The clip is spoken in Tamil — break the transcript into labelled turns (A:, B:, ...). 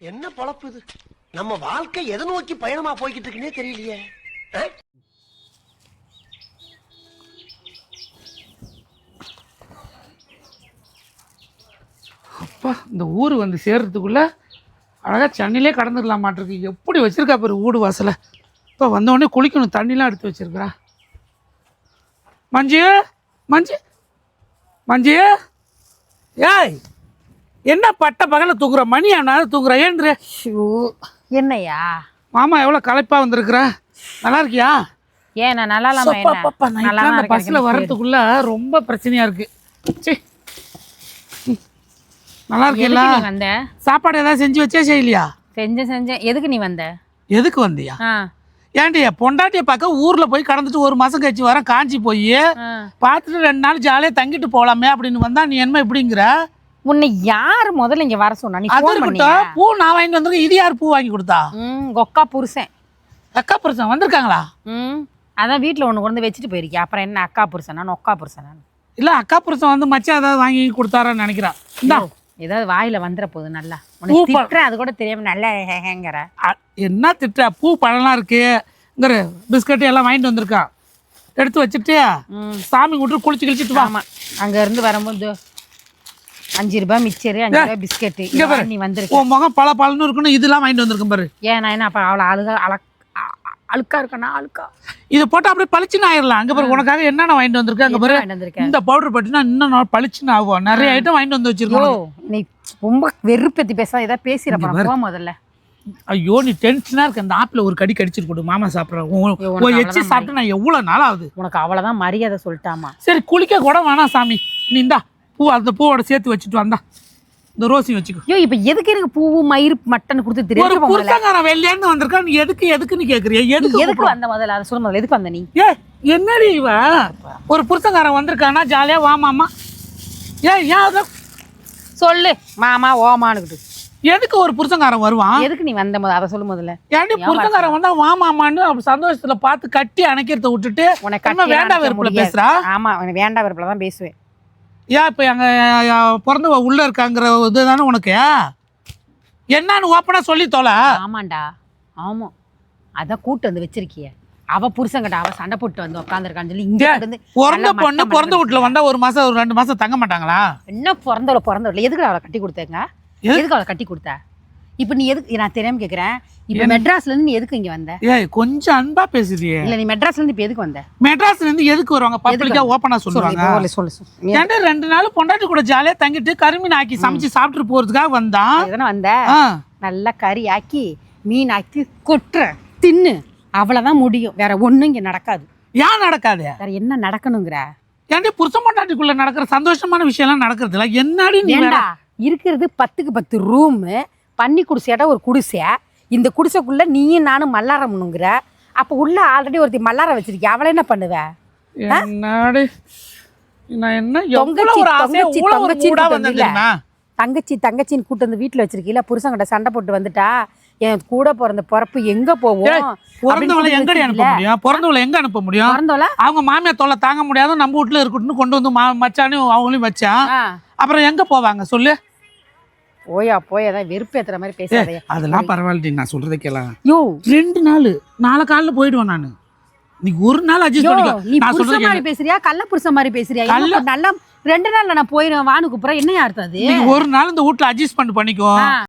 A: என்ன பொழப்பு இது? நம்ம வாழ்க்கை எதை நோக்கி பயணமா போய்கிட்டு இருக்குன்னே தெரியலையே
B: அப்பா இந்த ஊர் வந்து சேர்றதுக்குள்ள அழகாக சென்னையிலே கடந்துடலாம் மாட்டிருக்கு எப்படி வச்சிருக்கா பாரு வீடு வாசலை. இப்போ வந்தோடனே குளிக்கணும் தண்ணிலாம் எடுத்து வச்சிருக்கிறா. மஞ்சு மஞ்சு? மஞ்சு ஏய்! என்ன பட்ட பகல தூங்குற? மணி ஆனால் தூங்குற. ஏன்று
C: என்னையா?
B: மாமா எவ்வளோ களைப்பா வந்திருக்கிற? நல்லா இருக்கியா?
C: ஏன் நான் நல்லா இல்லாம நல்லா
B: அந்த பஸ்ஸில் வர்றதுக்குள்ள ரொம்ப பிரச்சனையா இருக்கு. சீ. நல்லா இருக்கீங்களா?
C: வந்த?
B: சாப்பாடு ஏதாவது செஞ்சு வச்சே செய்யலையா?
C: செஞ்சேன் செஞ்சேன் எதுக்கு நீ வந்த?
B: எதுக்கு வந்தியா? ஏன்டி பொண்டாட்டியை பார்க்க ஊரில் போய் கடந்துட்டு ஒரு மாதம் கழிச்சு வரேன் காஞ்சி போய். பார்த்துட்டு ரெண்டு நாள் ஜாலியாக தங்கிட்டு போகலாமே அப்படின்னு வந்தா நீ என்ன இப்படிங்கிற?
C: உன்னை யார் முதல்ல இங்க வர சொன்னா? நீ
B: அது இருக்கட்டும். பூ நான் வாங்கிட்டு வந்திருக்கேன் இது யார் பூ வாங்கி கொடுத்தா?
C: ம் கொக்கா புருஷன்.
B: அக்கா புருஷன் வந்திருக்காங்களா?
C: ம் அதான் வீட்ல ஒண்ணு கொண்டு வச்சுட்டு போயிருக்கியா? அப்புறம் என்ன அக்கா புருஷனா? நொக்கா புருஷனா?
B: இல்லை அக்கா புருஷன் வந்து மச்சான் ஏதாவது வாங்கி கொடுத்தாரான்னு நினைக்கிறான். இந்தா.
C: ஏதாவது வாயில வந்துற போகுது நல்லா. திட்டுறேன் அது கூட தெரியாம நல்லா ஹேங்கிற.
B: என்ன திட்ட பூ பழம்லாம் இருக்கு. இங்கிற பிஸ்கட் எல்லாம் வாங்கிட்டு வந்திருக்கான். எடுத்து வச்சுட்டு சாமி கும்பிட்டு குளிச்சு கிழிச்சிட்டு வா.
C: ஆமா. அங்க இருந்து வரும்போது அஞ்சு ரூபாய் மிச்சரு அஞ்சு ரூபாய்
B: பாரு.
C: நீ வந்திருக்க.
B: உன் முகம் பல பழம்னு இருக்கணும் இதெல்லாம் வாங்கிட்டு வந்திருக்கேன் பாரு.
C: ஏன் நான் என்ன அப்ப அவளை அழுக அழக் அழுக்கா இருக்கனா அழுக்கா?
B: இதை போட்டு அப்படியே பளிச்சுன்னு ஆயிடலாம் அங்க பாரு உனக்காக என்னென்ன வாங்கிட்டு வந்திருக்கேன்? அங்க பாரு? இந்த பவுடர் பட்டினா இன்னும் பளிச்சுன்னு ஆகும் நிறைய ஐட்டம் வாங்கிட்டு வந்து வச்சிருக்கோம்
C: நீ ரொம்ப வெறுப்பேத்தி பேச ஏதாவது பேசிட
B: இங்க
C: போறேன். போ முதல்ல.
B: ஐயோ நீ டென்ஷனா இருக்க. அந்த ஆப்பிள் ஒரு கடி கடிச்சிட்டு கொடு மாமா சாப்பிட்றேன் எச்சி சாப்பிட்டு நான் எவ்வளவு நாள் ஆகுது
C: உனக்கு அவ்வளவுதான் மரியாதை சொல்லிட்டாமா.
B: சரி குளிக்க கூட வேணாம் சாமி. நீ இந்தா. பூ அந்த பூவோட சேர்த்து வச்சுட்டு வந்தா. இந்த ரோசி வச்சுக்கோ.
C: ஐயோ இப்ப எதுக்கு எனக்கு பூவு மயிர் மட்டன் கொடுத்து
B: ஒரு
C: தெரியும்
B: புருஷங்காரன் வெளிலேருந்து வந்திருக்கான். நீ எதுக்கு எதுக்குன்னு கேக்குறிய?
C: நீ
B: எதுக்கு
C: எதுக்கு
B: கூப்பிடுற?
C: வந்த முதல்ல? அதை சொல்ல முதல்ல. எதுக்கு வந்த நீ?
B: ஏ என்னடி இவ? ஒரு புருஷங்காரன் வந்திருக்கானா? ஜாலியா வா மாமா. ஏன் ஏன் அதான்
C: சொல்லு மாமா ஓமானுக்கிட்டு
B: எதுக்கு ஒரு புருஷங்காரன் வருவான்?
C: எதுக்கு நீ வந்த முதல்ல? அதை சொல்லு முதல்ல.
B: ஏன்டி புருஷங்காரன் வந்தா வா மாமான்னு அப்படி சந்தோஷத்துல பார்த்து கட்டி அணைக்கிறத விட்டுட்டு
C: உனக்கு கட்டி
B: வேண்டாம் வெறுப்புல. பேசுறா?
C: ஆமா உனக்கு வேண்டாம் வெறுப்புல தான் பேசுவேன்.
B: ஏன் இப்ப எங்க அஹ், பிறந்தவ உள்ள இருக்காங்கிற இதுதானே உனக்கு? என்னன்னு ஓப்பனா சொல்லி தொலை.
C: ஆமாண்டா. ஆமா. அதான் கூட்டு வந்து வச்சிருக்கிய. அவ புருஷங்கிட்ட அவ சண்டை போட்டு வந்து உட்காந்துருக்கான்னு சொல்லி இங்க இருந்து
B: பிறந்த பொண்ணு பிறந்த வீட்டுல வந்தா ஒரு மாசம் ஒரு ரெண்டு மாசம் தங்க மாட்டாங்களா?
C: என்ன பிறந்தவள பிறந்தவள? எதுக்கு அவளை கட்டி கொடுத்தேங்க?
B: எது-
C: எதுக்கு அவளை கட்டி கொடுத்த? இப்ப நீ எதுக்கு நான் தெரியாம கேக்குறேன். இப்ப மெட்ராஸ்ல இருந்து நீ எதுக்கு இங்க வந்த?
B: ஏய் கொஞ்சம் அன்பா பேசுதியே
C: இல்ல நீ மெட்ராஸ்ல இருந்து இப்ப எதுக்கு வந்த?
B: மெட்ராஸ்ல இருந்து எதுக்கு வருவாங்க? பப்ளிக்கா
C: சொல்லு
B: சொல்லுவாங்க.
C: சொல்லு, சொல்லு
B: ஏன்டா ரெண்டு நாள் பொண்டாட்டி கூட ஜாலியா தங்கிட்டு கருமீன் ஆக்கி சமைச்சு சாப்பிட்டு போறதுக்காக வந்தான்
C: எதுனா வந்த. நல்லா கறி ஆக்கி மீன் ஆக்கி கொட்டுற தின்னு. அவ்வளவுதான் முடியும். வேற ஒண்ணும் இங்க நடக்காது.
B: ஏன் நடக்காது?
C: வேற என்ன நடக்கணுங்கிற?
B: ஏன்டி புருஷ பொண்டாட்டிக்குள்ள நடக்கிற சந்தோஷமான விஷயம் எல்லாம் நடக்கிறது இல்ல என்னடி நீ
C: இருக்கிறது பத்துக்கு பத்து ரூமு பன்னி குடிசையோட ஒரு குடிசை. இந்த குடிசைக்குள்ள நீயும் நானும் மல்லாரம்னுங்கிற அப்ப உள்ள ஆல்ரெடி ஒருத்தி மல்லார வச்சிருக்கிய? அவளை என்ன பண்ணுவ?
B: என்னடி? நான் என்ன? எவ்வளவு
C: தொங்கச்சி, தங்கச்சின்னு கூட்டு வந்து வீட்டுல வச்சிருக்கீல புருஷங்கிட்ட சண்டை போட்டு வந்துட்டா? என் கூட பிறந்த பிறப்பு எங்க போவோம்?
B: பிறந்தவளை எங்கடி அனுப்ப? முடியும்? பிறந்தவளை எங்க அனுப்ப முடியும்?
C: பிறந்தவள?
B: அவங்க மாமியார் தொல்லை தாங்க முடியாத. நம்ம வீட்டுல இருக்கட்டும்னு கொண்டு வந்து மச்சானையும் அவங்களையும் வச்சான்
C: ஆ,
B: அப்புறம் எங்க போவாங்க? சொல்லு.
C: போயா போய் அதான் வெறுப்பேத்துற மாதிரி பேசாதே.
B: அதெல்லாம் பரவாயில்லடி நான் சொல்றதை கேளாங்க
C: யோ.
B: ரெண்டு நாள் நாளை காலைல போயிடுவேன் நான். நீ ஒரு நாள் அட்ஜஸ்ட் பண்ணிக்கோ.
C: நீ புருஷ மாதிரி பேசுறியா? கள்ள புருஷ மாதிரி பேசுறியா?
B: கள்ள-
C: நல்லா ரெண்டு நாள்ல நான் போயிடுவேன் வானு கூப்பிடுறேன் என்ன அர்த்தம் அது?
B: ஒரு நாள் இந்த வீட்டுல அட்ஜஸ்ட் பண்ணி பண்ணிக்கோ.